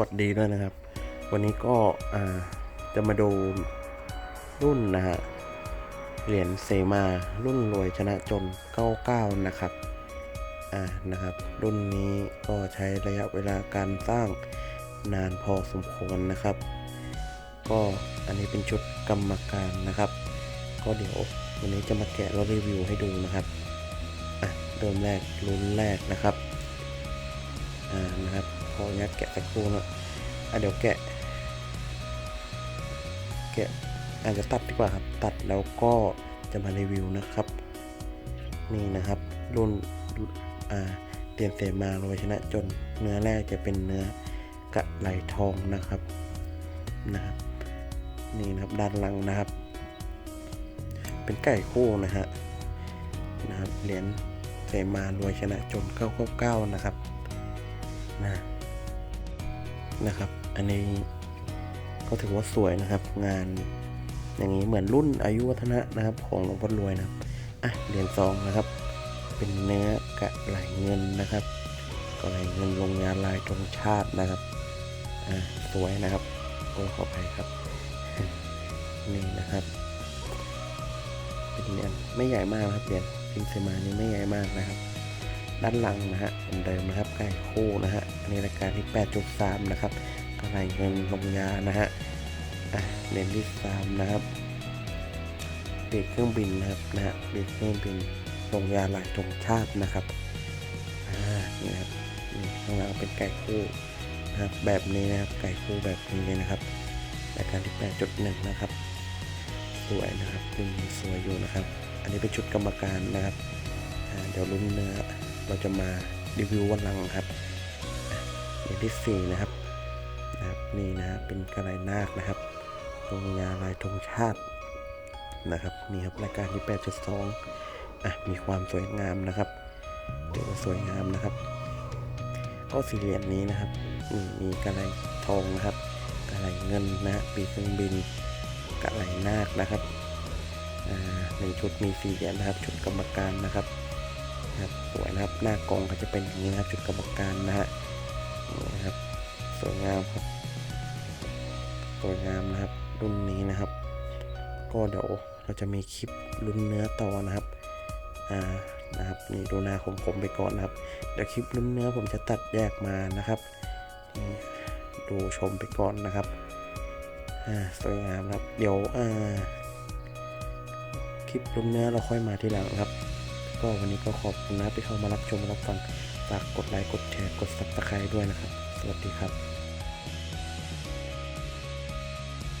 วัสดีด้วยนะครับ วันนี้ก็จะมาดูรุ่นนะฮะเหรียญเซมา รุ่นรวยชนะจน 99 นะครับอ่านะครับ รุ่นนี้ก็ใช้ระยะเวลาการสร้างนานพอสมควรนะครับ ก็อันนี้เป็นชุดกรรมการนะครับ ก็เดี๋ยววันนี้จะมาแกะแล้วรีวิวให้ดูนะครับอะเริ่มแรกรุ่นแรกนะครับ อ่านะครับขออนุญาตแกะสักครู่นะอะเดี๋ยวแกะ แกะอาจจะตัดดีกว่าครับ ตัดแล้วก็จะมารีวิวนะครับ นี่นะครับ รุ่นอ่าเตรียมเสมาโรยชนะจนเนื้อแรกจะเป็นเนื้อกระไหลทองนะครับนะครับ นี่นะครับด้านหลังนะครับ เป็นไก่คู่นะฮะนะครับเหรียญเสมารวยชนะจน 999 นะครับ นะนะครับ อันนี้ก็ถือว่าสวยนะครับ งานอย่างนี้เหมือนรุ่นอายุวัฒนะนะครับ ของหลวงพ่อรวยนะครับอะเหรียญซองนะครับ เป็นเนื้อกระไหลเงินนะครับกระไหลเงินลงงานลายธงชาตินะครับอะสวยนะครับโอ้ขออภัยครับนี่นะครับเป็นเหรียญไม่ใหญ่มากนะครับเหรียญพิมพ์เซมานี่ไม่ใหญ่มากนะครับ ด้านหลังนะฮะเหมือนเดิมนะครับไก่คู่นะฮะอันนี้รายการที่ 8.3 นะครับกระไรเงินลงยานะฮะอะเลนส์ที่3นะครับปีกเครื่องบินนะครับนะฮะปีกเครื่องบินลงยาหลายธงชาตินะครับอ่านี่ครับนี่ข้างหลังเป็นไก่คู่นะครับแบบนี้นะครับไก่คู่แบบนี้เลยนะครับรายการที่ 8.1 นะครับ สวยนะครับรุ่นนี้สวยอยู่นะครับ อันนี้เป็นชุดกรรมการนะครับเดี๋ยวลุ้นเนื้อ เราจะมารีวิววันหลังครับอย่างที่สี่นะครับนะครับนี่นะเป็นกระไรนาคนะครับตรงยาลายธงชาตินะครับนี่ครับรายการที่8.2อะมีความสวยงามนะครับถือว่าสวยงามนะครับ ก็สี่เหลี่ยมนี้นะครับอืมมีกระไรทองนะครับกระไรเงินนะปีเครื่องบินกระไรนาคนะครับอ่าหนึ่งชุดมีสี่เหรียญนะครับ ชุดกรรมการนะครับ นะครับสวยนะครับหน้ากองก็จะเป็นอย่างนี้นะครับชุดกรรมการนะฮะนี่นะครับ สวยงามครับสวยงามนะครับ รุ่นนี้นะครับ ก็เดี๋ยวเราจะมีคลิปรุ่นเนื้อต่อนะครับอ่านะครับนี่ดูหน้าผมผมไปก่อนนะครับเดี๋ยวคลิปรุ่นเนื้อผมจะตัดแยกมานะครับนี่ดูชมไปก่อนนะครับอ่าสวยงามนะครับ เดี๋ยวอ่าคลิปลุ้นเนื้อเราค่อยมาทีหลังครับ ก็วันนี้ก็ขอบคุณนะที่เข้ามารับชมรับฟังฝากกดไลค์กดแชร์กด subscribe ด้วยนะครับ สวัสดีครับ